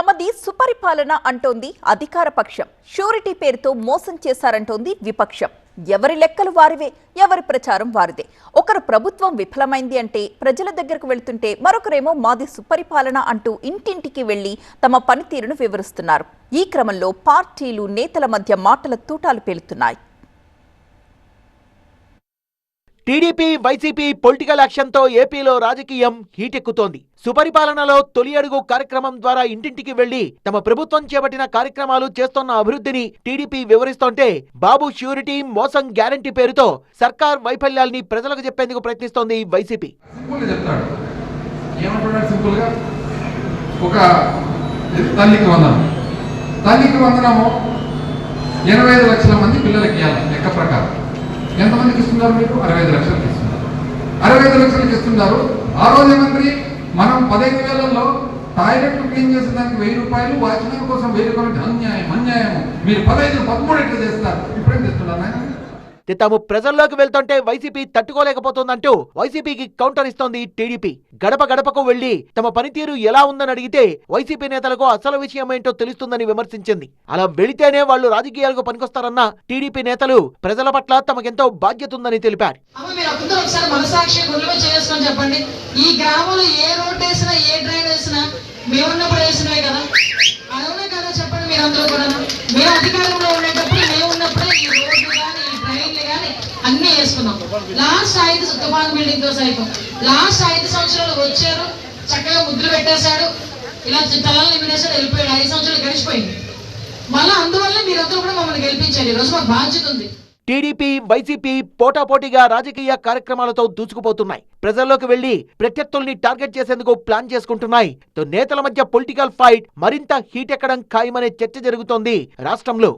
తమది సుపరిపాలన అంటోంది అధికార పక్షం. షూరిటీ పేరుతో మోసం చేశారంటోంది విపక్షం. ఎవరి లెక్కలు వారివే ఎవరి ప్రచారం వారిదే. ఒకరు ప్రభుత్వం విఫలమైంది అంటే ప్రజల దగ్గరకు వెళ్తుంటే మరొకరేమో మాది సుపరిపాలన అంటూ ఇంటింటికి వెళ్ళి తమ పనితీరును వివరిస్తున్నారు. ఈ క్రమంలో పార్టీలు నేతల మధ్య మాటల తూటాలు పేలుతున్నాయి. టీడీపీ వైసీపీ పొలిటికల్ యాక్షన్తో ఏపీలో రాజకీయం హీటెక్కుతోంది. సుపరిపాలనలో తొలి అడుగు కార్యక్రమం ద్వారా ఇంటింటికి వెళ్ళి తమ ప్రభుత్వం చేపట్టిన కార్యక్రమాలు చేస్తున్న అభివృద్ధిని టీడీపీ వివరిస్తోంటే బాబు ష్యూరిటీ మోసం గ్యారంటీ పేరుతో సర్కార్ వైఫల్యాల్ని ప్రజలకు చెప్పేందుకు ప్రయత్నిస్తోంది వైసీపీ. ఒక తల్లికి వందనం. తల్లికి వందనము ఎనభై ఐదు లక్షల మంది పిల్లలకి ఇవ్వాలి. ఎంతమందికి ఇస్తున్నారు మీరు అరవై ఐదు లక్షలకి ఇస్తున్నారు. అరవై ఐదు లక్షలకి ఇస్తున్నారు. ఆ రోజు ఏమంత్రి మనం పదహైదు వేలలో టాయిలెట్లు క్లీన్ చేసే దానికి వెయ్యి రూపాయలు వాచ్మెన్ కోసం వెయ్యి రూపాయలు అన్యాయం అన్యాయము. మీరు పదహైదు పదమూడు ఎట్లా చేస్తారు? ఇప్పుడేం చేస్తున్నారు నాయన? తాము ప్రజల్లోకి వెళ్తుంటే వైసీపీ తట్టుకోలేకపోతుందంటూ వైసీపీకి కౌంటర్ ఇస్తోంది టీడీపీ. గడప గడపకు వెళ్ళి తమ పనితీరు ఎలా ఉందని అడిగితే వైసీపీ నేతలకు అసలు విషయం ఏంటో తెలుస్తుందని విమర్శించింది. అలా వెళితేనే వాళ్ళు రాజకీయాలకు పనికొస్తారన్న టీడీపీ నేతలు ప్రజల పట్ల తమకెంతో బాధ్యత ఉందని తెలిపారు మీరు చెప్పండి. ఈ గ్రామంలో ఏ రోడ్ వేసినా ఏ డ్రైన్ వేసినా మేమున్నప్పుడు వేసినవే కదా? అవునే కదా చెప్పండి మీరందరూ కూడా మేము అధికారంలో చేసుకున్నాం. లాస్ట్ ఐదు తుఫాన్ బిల్డింగ్తో సైతం. లాస్ట్ ఐదు సంవత్సరాలు వచ్చారు చక్కగా ముద్దులు పెట్టేశాడు ఇలా తలలు నిమిడేశాడు వెళ్ళిపోయాడు. ఐదు సంవత్సరాలు గడిచిపోయింది. మళ్ళీ అందువల్ల మీరందరూ కూడా మమ్మల్ని గెలిపించారు. ఈరోజు మాకు బాధ్యత ఉంది. టీడీపీ వైసీపీ పోటాపోటీగా రాజకీయ కార్యక్రమాలతో దూసుకుపోతున్నాయి. ప్రజల్లోకి వెళ్ళి ప్రత్యర్థుల్ని టార్గెట్ చేసేందుకు ప్లాన్ చేసుకుంటున్నాయి. నేతల మధ్య పొలిటికల్ ఫైట్ మరింత హీట్ ఎక్కడం ఖాయమనే చర్చ జరుగుతోంది రాష్ట్రంలో.